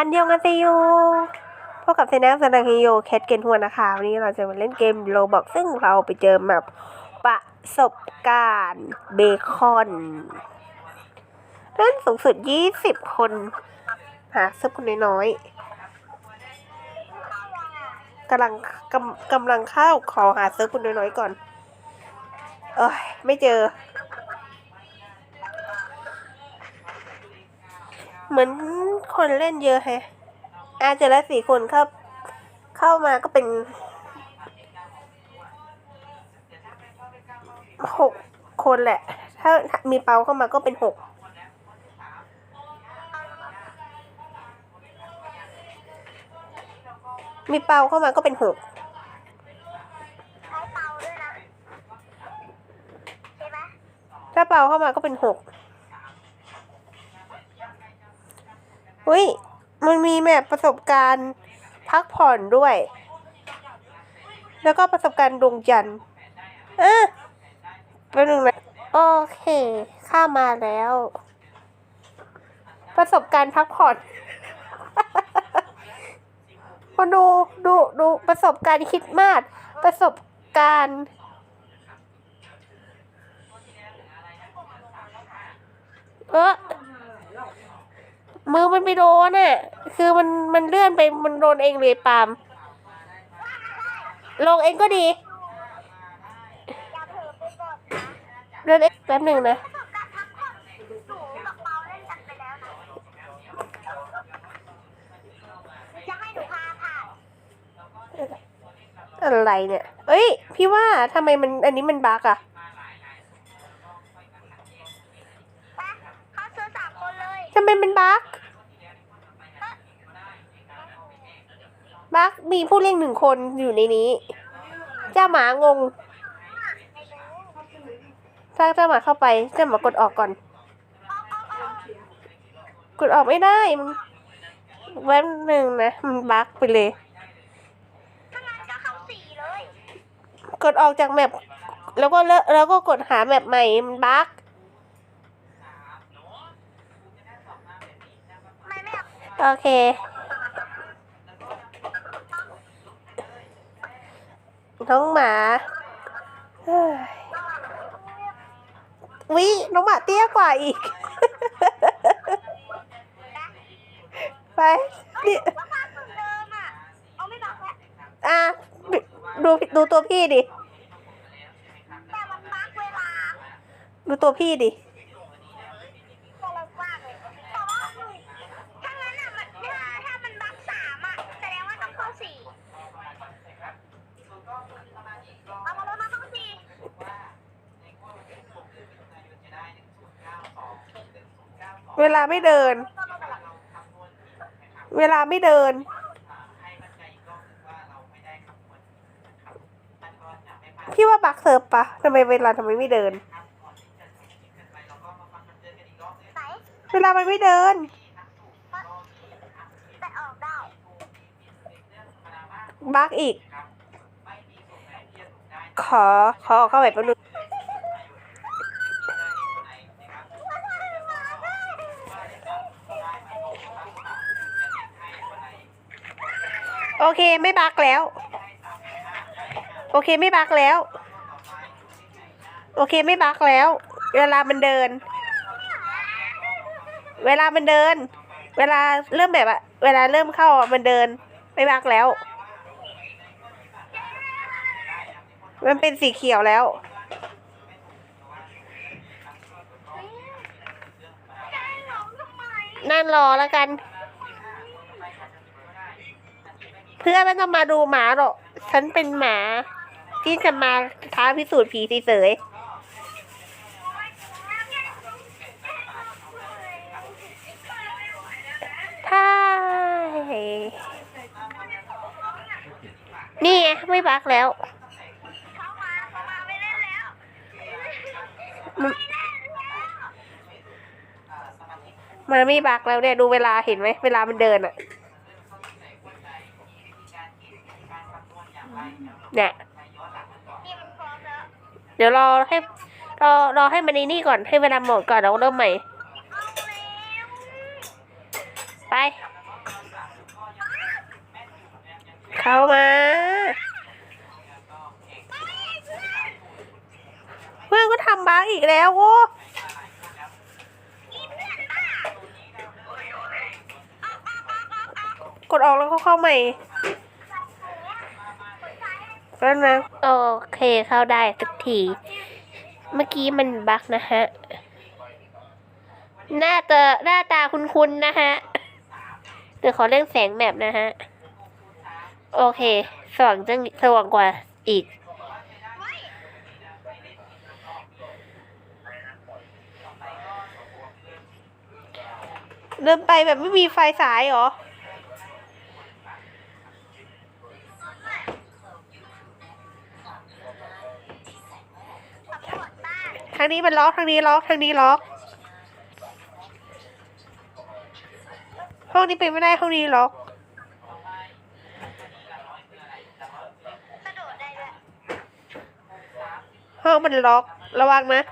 อันเดียองอาเซโยพบกับเซนักสนังฮิโยแคทเกนหัวนะคะ วันนี้เราจะมาเล่นเกมโรบอกซึ่งเราไปเจอแบบประสบการณ์เบคอนเล่นสูงสุด 20 คน หาซึบคนน้อยๆกำลังกำกำลังเข้าขอหาซิร์ฟคนน้อยๆก่อน เอ้ย ไม่เจอ เหมือน คนเล่นเยอะแฮะ อาจจะละสี่คนเข้าเข้ามาก็เป็นหกคนแหละ ถ้ามีเปาเข้ามาก็เป็นหกมีเปาเข้ามาก็เป็นหกใช้เตาด้วยนะใช่ไหมถ้าเปาเข้ามาก็เป็นหก อุ้ยมันมีแบบประสบการณ์พักผ่อนด้วย แล้วก็ประสบการณ์ดวงจันทร์อะเป็นหนึ่งนะโอเค ข้ามาแล้ว ประสบการณ์พักผ่อนมาดูดูดูประสบการณ์คิดมากประสบการณ์เออ มือมันไปโดนน่ะ คือมันมันเลื่อนไปมันโดนเองเลยปาล์มลงเองก็ดีอย่าเผลอไปกดนะเลื่อนเองแป๊บหนึ่งนะประสบการณ์พักผ่อนหนูกับเปาเล่นกันไปแล้วนะจะให้หนูพาผ่านอะไรเนี่ย เอ้ย พี่ว่าทำไมมันอันนี้มันบั๊กอะไปเข้าซื้อสามคนเลยทำไมมันบั๊ก บั๊กมีผู้เล่นหนึ่งคนอยู่ในนี้ เจ้าหมางงไม่รู้ถ้าเจ้าหมาเข้าไป เจ้าหมากดออกก่อน กดออกไม่ได้ มันแป๊บหนึ่งนะ มันบั๊กไปเลยถ้างั้นก็เข้าสี่เลย กดออกจากแมปแล้วก็เลอะแล้วก็กดหาแมปใหม่ มันบั๊กไม่ไม่เอาโอเค น้องหมาเฮ้ยวิน้องหมาเตี้ยกว่าอีก ไปนี่ว่าภาพเหมือนเดิมอะเอาไม่บักแล้วอะดูดูตัวพี่ดิแต่มันบักเวลาดูตัวพี่ดิ ตัวเรากว้างเลยแต่ว่าถ้างั้นอะมันถ้าถ้ามันบักสามอะแสดงว่าต้องเข้าสี่เอามาแล้วมาเข้าสี่ เวลาไม่เดิน เวลาไม่เดิน พี่ว่าบักเซิร์ฟปะทำไมเวลาทำไมไม่เดิน เวลามันไม่เดิน บักอีก ขอ ขอเข้าไปแป๊บนึง โอเคไม่บักแล้ว โอเคไม่บักแล้ว โอเคไม่บักแล้ว เวลามันเดิน เวลามันเดิน เวลาเริ่มแบบอะเวลาเริ่มเข้าอะมันเดิน ไม่บักแล้ว มันเป็นสีเขียวแล้วนั่นรอแล้วกัน เพื่อนไม่ต้องมาดูหมาหรอก ฉันเป็นหมา ที่จะมาท้าพิสูจน์ผีเฉยๆใช่นี่ไงไม่บักแล้วมาไม่เล่นแล้วมันมันไม่บักแล้วเนี่ยดูเวลาเห็นไหมเวลามันเดินอะ เนี่ยนี่มันพร้อมแล้วเดี๋ยวรอให้รอรอให้มันในนี่ก่อนให้เวลาหมดก่อนแล้วเริ่มใหม่เอาแล้วไป เข้ามาเพื่อนก็ทำบั๊กอีกแล้วโว้กดออกแล้วก็เข้าใหม่ แล้วนะโอเคเข้าได้สักที เมื่อกี้มันบั๊กนะฮะ หน้าตาหน้าตาคุ้นๆนะฮะ เดี๋ยวขอเรื่องแสงแมปนะฮะ โอเค สว่างจังสว่างกว่าอีกเดินไปแบบไม่มีไฟสายหรอ ทางนี้มันล็อกทางนี้ล็อกทางนี้ล็อก ห้องนี้ไปไม่ได้ห้องนี้ล็อกห้องมันล็อกระวังนะ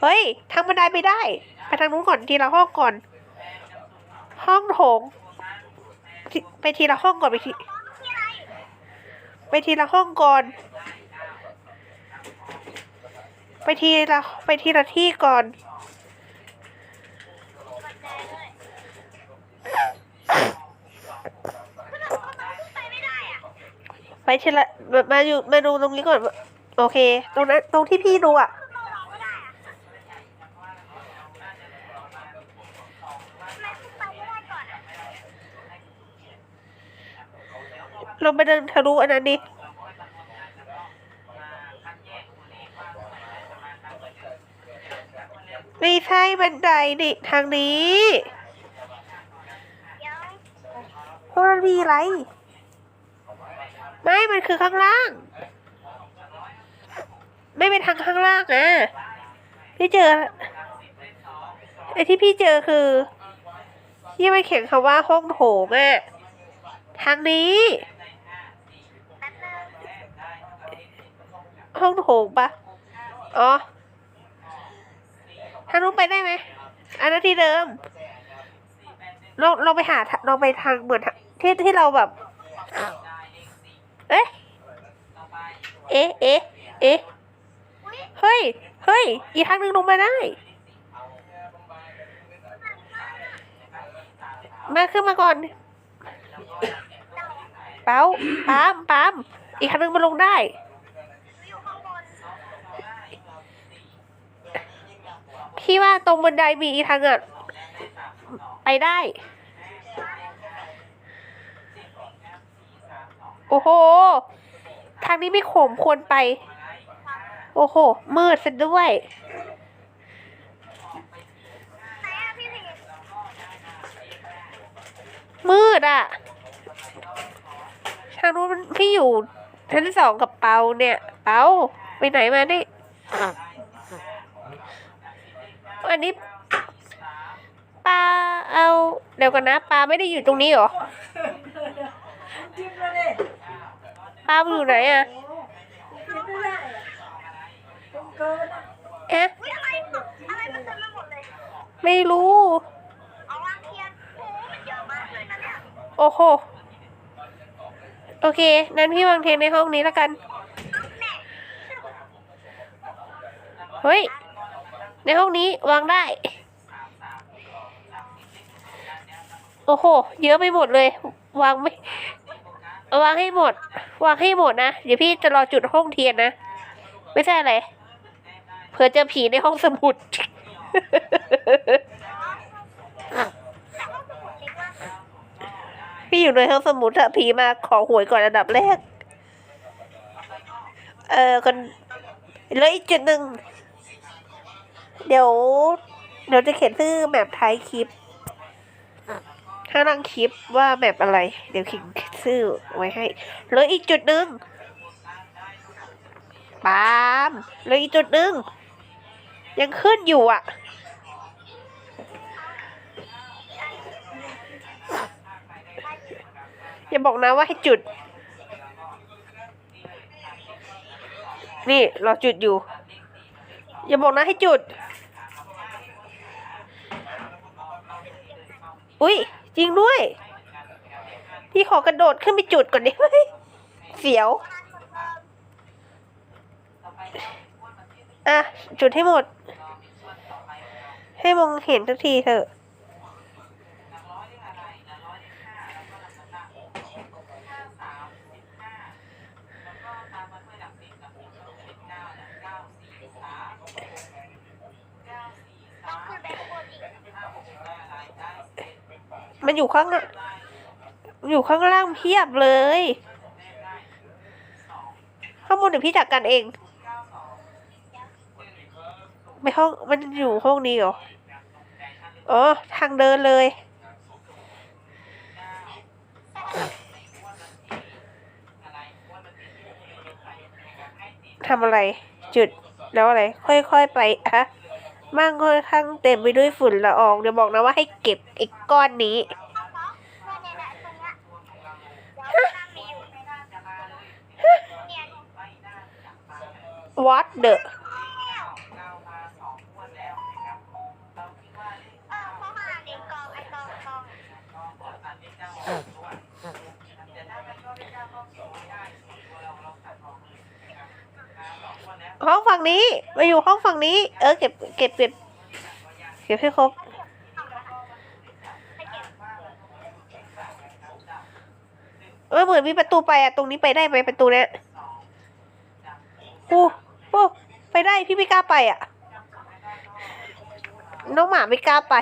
เฮ้ยทางบันไดไปได้ ไปทางนู้นก่อนทีละห้องก่อน ห้องโถงไปทีละห้องก่อนไปที ไปทีละห้องก่อน ไปทีละไปทีละที่ก่อนไดด้วยก็เราก็ต้องขึ้นไปทีละมามาอยู่มาดูตรงนี้ก่อน โอเค ตรงนั้นตรงที่พี่ดูอะทำไมขึ้นไปไม่ได้ก่อนอะเราไปเดินทะลุอันนั้นดิ ไม่ใช่บันไดนี่ทางนี้เดี๋ยวเพราะมันมีอะไร ไม่ มันคือข้างล่าง ไม่เป็นทางข้างล่างอะพี่เจอ ไอ้ที่พี่เจอคือ ที่มันเขียนคำว่าห้องโถงอะทางนี้แป๊บนึงห้องโถงปะอ๋อ ทางนู้นไปได้ไหมอันนั้นที่เดิมเราเราไปหาเราไปทางเหมือนที่ที่เราแบบ เอ๊ะ เอ๊ะ เอ๊ะ เอ๊ะ เฮ้ย เฮ้ย อีกทางหนึ่งลงมาได้ มาขึ้นมาก่อนเป้าปามปามอีกทางหนึ่งมาลงได้ อยู่ข้างบน พี่ว่าตรงบันไดมีอีทางอะไปได้ โอ้โห ทางนี้ไม่ขมควรไป โอ้โห มืดซะด้วย มืดอะ ทางนู้นพี่อยู่ชั้นสองกับเปาเนี่ย เปาไปไหนมาเนี่อั ดี๋ยวกันนะปลาไม่ได้อยู่ตรงนี้หรอจิ้มเลยดิปลาอยู่ไหนอะเอ๊ะไม่รู้โอ้โหโอเคนั้นพี่วางเทนในห้องนี้แล้วกัน เฮ้ย ในห้องนี้วางได้ โอ้โห เยอะไปหมดเลย วางไม่วางให้หมด วางให้หมดนะ เดี๋ยวพี่จะรอจุดห้องเทียนนะ ไม่ใช่อะไรเผื่อเจอผีในห้องสมุด พี่อยู่ในห้องสมุดอะผีมาขอหวยก่อนอันดับแรก เออกันเหลยอีกจุดหนึ่ง เดี๋ยว เดี๋ยวจะเขียนชื่อแมปท้ายคลิป ถ้านั่งคลิปว่าแมปอะไร เดี๋ยวขียนชื่อไว้ให้เหลยอีกจุดหนึ่งปามเหลยอีกจุดหนึ่งยังขึ้นอยู่อะ อย่าบอกนะว่าให้จุด นี่เราจุดอยู่ อย่าบอกนะให้จุด อุ้ย จริงด้วย พี่ขอกระโดดขึ้นไปจุดก่อนได้ไหมเสียว อะ จุดให้หมด ให้มองเห็นทุกทีเถอะ ต้องขึ้นไปข้างบนอีก มันอยู่ข้าง อยู่ข้างล่างเพียบเลย ข้างบนเดี๋ยวพี่จัดการเองไม่ห้องมันอยู่ห้องนี้เหรอ อ๋อ ทางเดินเลย ทำอะไร จุด แล้วอะไร ค่อยๆไปอะมั่งค่อนข้างเต็มไปด้วยฝุ่นละออง เดี๋ยวบอกนะว่าให้เก็บไอ้ก้อนนี้ เอาเนาะเนี่ยเนี่ยตรงเนี้ยเดี๋ยวนั่งมีอยู่เนี่ย what the เด้องกองห้องฝั่งนี้มาอยู่ห้องฝั่งนี้ เออเก็บเก็บเก็บเก็บให้ครบเออเหมือนมีประตูไปอะตรงนี้ไปได้ไหมประตูเนี้ยโอ้ โอ้ไปได้พี่ไม่กล้าไปอะน้องหมาไม่กล้าไป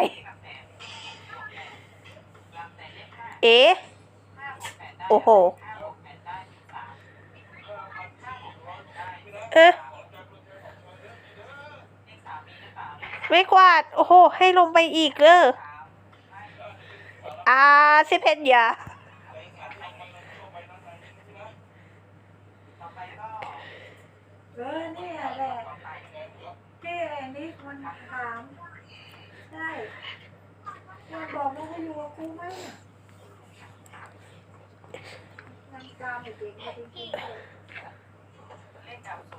เอ๊โอ้โห เอ๊ะไม่กวาด โอ้โห ให้ลงไปอีกเลยอาเซเพนยาเออ เนี่ยแหละที่ไอ้นิกมันถามใช่มันบอกมึงมาอยู่กับกูไหมมันกามไอ้เด็กมาจริงๆเลย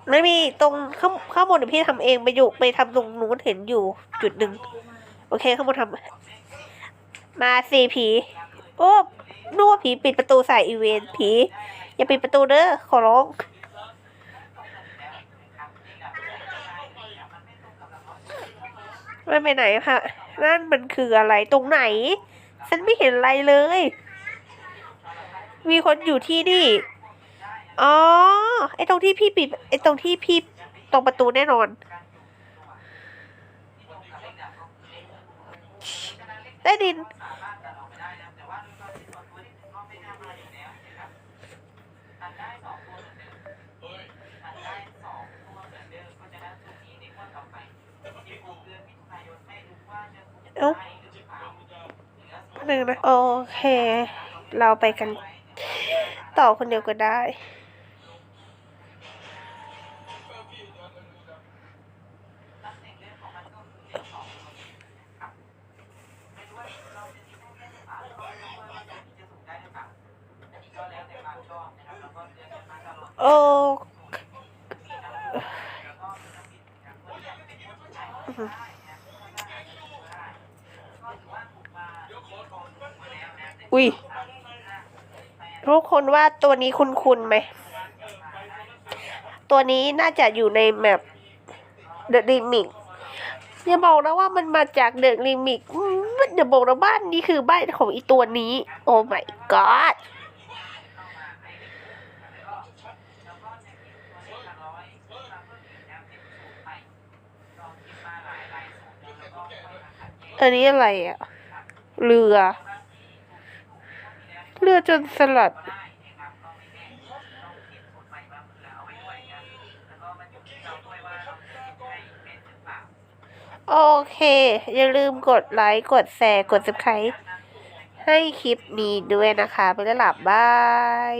ไม่มีตรงข้างข้างบนเดี๋ยวพี่ทำเองไปอยู่ไปทำตรงนู้นเห็นอยู่จุดหนึ่งโอเคข้างบนทำมาสี่ผี โอ้นึกว่ผีปิดประตูใส่อีเวนผี อย่าปิดประตูเด้อขอร้อง ไม่ไปไหนค่ะนั่นมันคืออะไรตรงไหน ฉันไม่เห็นอะไรเลย มีคนอยู่ที่นี่ อ๋อ ไอตรงที่พี่ปิด ไอตรงที่พี่ตรงประตูแน่นอน ได้ดิน เอ้าหนึ่งนะ โอเค เราไปกัน ต่อคนเดียวก็ได้โอ้ อุ้ยทุกคนว่าตัวนี้คุ้นๆไหม ตัวนี้น่าจะอยู่ในแมป The Limit อย่าบอกนะว่ามันมาจาก The Limit อืมอย่าบอกนะบ้านนี้คือบ้านของอีตัวนี้ โอ้ my god อันนี้อะไรอะเรือือจนสลัด โอเค อย่าลืมกดไลค์ กดแชร์ กด subscribe ให้คลิปนี้ด้วยนะคะ ไปแล้วหลับบาย